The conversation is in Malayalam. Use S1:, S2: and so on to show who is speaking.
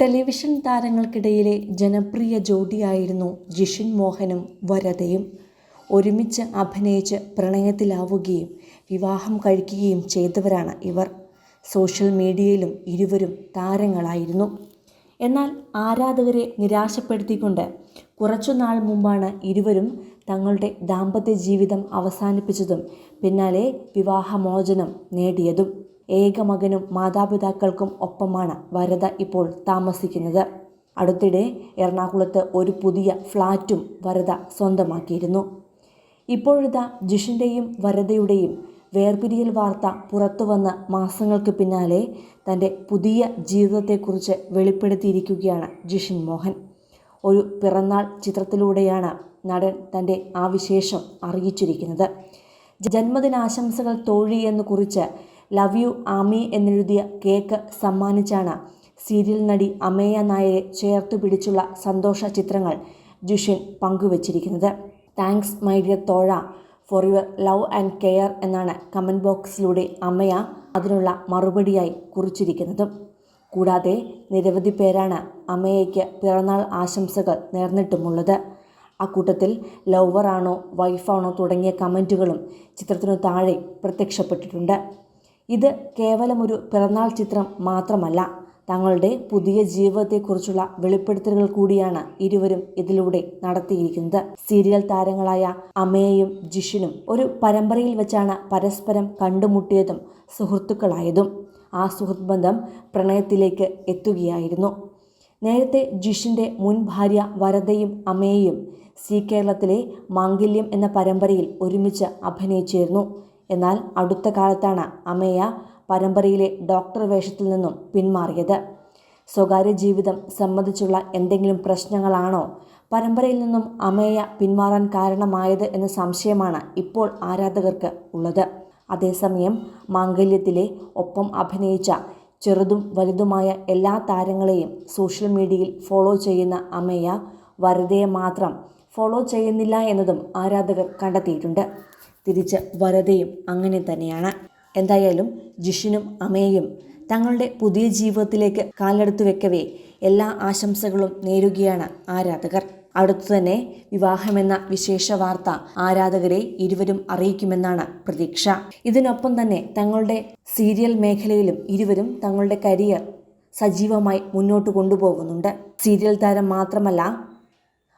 S1: ടെലിവിഷൻ താരങ്ങൾക്കിടയിലെ ജനപ്രിയ ജോഡിയായിരുന്നു ജിഷിൻ മോഹനും വരദയും ഒരുമിച്ച് അഭിനയിച്ച് പ്രണയത്തിലാവുകയും വിവാഹം കഴിക്കുകയും ചെയ്തവരാണ് ഇവർ. സോഷ്യൽ മീഡിയയിലും ഇരുവരും താരങ്ങളായിരുന്നു. എന്നാൽ ആരാധകരെ നിരാശപ്പെടുത്തിക്കൊണ്ട് കുറച്ചുനാൾ മുമ്പാണ് ഇരുവരും തങ്ങളുടെ ദാമ്പത്യ ജീവിതം അവസാനിപ്പിച്ചതും പിന്നാലെ വിവാഹമോചനം നേടിയതും. ഏക മകനും മാതാപിതാക്കൾക്കും ഒപ്പമാണ് വരദ ഇപ്പോൾ താമസിക്കുന്നത്. അടുത്തിടെ എറണാകുളത്ത് ഒരു പുതിയ ഫ്ലാറ്റും വരദ സ്വന്തമാക്കിയിരുന്നു. ഇപ്പോഴത്തെ ജിഷിന്റെയും വരദയുടെയും വേർപിരിയൽ വാർത്ത പുറത്തുവന്ന മാസങ്ങൾക്ക് പിന്നാലെ തന്റെ പുതിയ ജീവിതത്തെക്കുറിച്ച് വെളിപ്പെടുത്തിയിരിക്കുകയാണ് ജിഷിൻ മോഹൻ. ഒരു പിറന്നാൾ ചിത്രത്തിലൂടെയാണ് നടൻ തന്റെ ആ വിശേഷം അറിയിച്ചിരിക്കുന്നത്. ജന്മദിനാശംസകൾ തോഴി എന്ന് കുറിച്ച് ലവ് യു ആമി എന്നെഴുതിയ കേക്ക് സമ്മാനിച്ചാണ്. സീരിയൽ നടി അമേയ നായരെ ചേർത്തു പിടിച്ചുള്ള സന്തോഷ ചിത്രങ്ങൾ ജുഷിൻ പങ്കുവച്ചിരിക്കുന്നത്. Thanks my dear Thozha for your love and care എന്നാണ് കമന്റ് ബോക്സിലൂടെ അമ്മയ അതിനുള്ള മറുപടിയായി കുറിച്ചിരിക്കുന്നതും. കൂടാതെ നിരവധി പേരാണ് അമ്മയ്ക്ക് പിറന്നാൾ ആശംസകൾ നേർന്നിട്ടുമുള്ളത്. അക്കൂട്ടത്തിൽ ലവറാണോ വൈഫാണോ തുടങ്ങിയ കമന്റുകളും ചിത്രത്തിനു താഴെ പ്രത്യക്ഷപ്പെട്ടിട്ടുണ്ട്. ഇത് കേവലമൊരു പിറന്നാൾ ചിത്രം മാത്രമല്ല തങ്ങളുടെ പുതിയ ജീവിതത്തെക്കുറിച്ചുള്ള വെളിപ്പെടുത്തലുകൾ കൂടിയാണ് ഇരുവരും ഇതിലൂടെ നടത്തിയിരിക്കുന്നത്. സീരിയൽ താരങ്ങളായ അമേയും ജിഷിനും ഒരു പരമ്പരയിൽ വെച്ചാണ് പരസ്പരം കണ്ടുമുട്ടിയതും സുഹൃത്തുക്കളായതും. ആ സുഹൃത്ത് ബന്ധം പ്രണയത്തിലേക്ക് എത്തുകയായിരുന്നു. നേരത്തെ ജിഷിന്റെ മുൻ ഭാര്യ വരദയും അമേയും സി കേരളത്തിലെ മാംഗല്യം എന്ന പരമ്പരയിൽ ഒരുമിച്ച് അഭിനയിച്ചിരുന്നു. എന്നാൽ അടുത്ത കാലത്താണ് അമേയ പരമ്പരയിലെ ഡോക്ടർ വേഷത്തിൽ നിന്നും പിന്മാറിയത്. സ്വകാര്യ ജീവിതം സംബന്ധിച്ചുള്ള എന്തെങ്കിലും പ്രശ്നങ്ങളാണോ പരമ്പരയിൽ നിന്നും അമേയ പിന്മാറാൻ കാരണമായത് എന്ന സംശയമാണ് ഇപ്പോൾ ആരാധകർക്ക് ഉള്ളത്. അതേസമയം മാംഗല്യത്തിലെ ഒപ്പം അഭിനയിച്ച ചെറുതും വലുതുമായ എല്ലാ താരങ്ങളെയും സോഷ്യൽ മീഡിയയിൽ ഫോളോ ചെയ്യുന്ന അമേയ വരദയെ മാത്രം ഫോളോ ചെയ്യുന്നില്ല എന്നതും ആരാധകർ കണ്ടെത്തിയിട്ടുണ്ട്. തിരിച്ച് വരതയും അങ്ങനെ തന്നെയാണ്. എന്തായാലും ജിഷിനും അമേയും തങ്ങളുടെ പുതിയ ജീവിതത്തിലേക്ക് കാലെടുത്തു വെക്കവേ എല്ലാ ആശംസകളും നേരുകയാണ് ആരാധകർ. അടുത്തു തന്നെ വിവാഹമെന്ന വിശേഷ വാർത്ത ആരാധകരെ ഇരുവരും അറിയിക്കുമെന്നാണ് പ്രതീക്ഷ. ഇതിനൊപ്പം തന്നെ തങ്ങളുടെ സീരിയൽ മേഖലയിലും ഇരുവരും തങ്ങളുടെ കരിയർ സജീവമായി മുന്നോട്ട് കൊണ്ടുപോകുന്നുണ്ട്. സീരിയൽ താരം മാത്രമല്ല